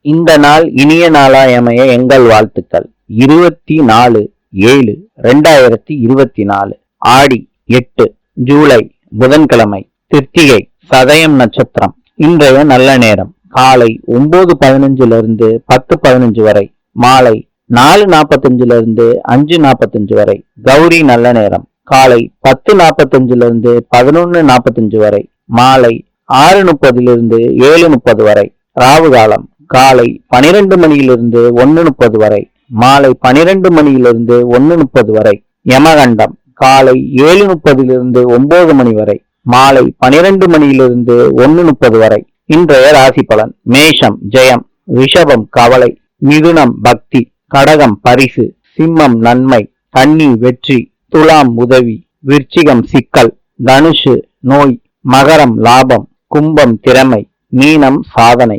இந்த நாள் இனிய நாளாயமைய எங்கள் வாழ்த்துக்கள். இருபத்தி நாலு ஏழு ரெண்டாயிரத்தி இருபத்தி நாலு ஆடி எட்டு ஜூலை புதன்கிழமை திருத்திகை சதயம் நட்சத்திரம். இன்றைய நல்ல நேரம். காலை ஒன்பது பதினஞ்சுல இருந்து பத்து பதினஞ்சு வரை. மாலை நாலு நாற்பத்தஞ்சுல இருந்து அஞ்சு நாற்பத்தஞ்சு வரை. கௌரி நல்ல நேரம். காலை பத்து நாற்பத்தஞ்சுல இருந்து பதினொன்னு நாற்பத்தஞ்சு வரை. மாலை ஆறு முப்பதிலிருந்து ஏழு முப்பது வரை. ராவு காலம் காலை பனிரெண்டு மணியிலிருந்து ஒன்னு முப்பது வரை மாலை பனிரெண்டு மணியிலிருந்து ஒன்னு முப்பது வரை யமகண்டம் காலை ஏழு முப்பதிலிருந்து ஒன்பது மணி வரை மாலை பனிரெண்டு மணியிலிருந்து ஒன்னு முப்பது வரை. இன்றைய ராசி பலன் மேஷம் ஜெயம் ரிஷபம் கவலை மிதுனம் பக்தி கடகம் பரிசு சிம்மம் நன்மை கன்னி வெற்றி துலாம் உதவி விருச்சிகம் சிக்கல் தனுஷு நோய் மகரம் லாபம் கும்பம் திறமை மீனம் சாதனை.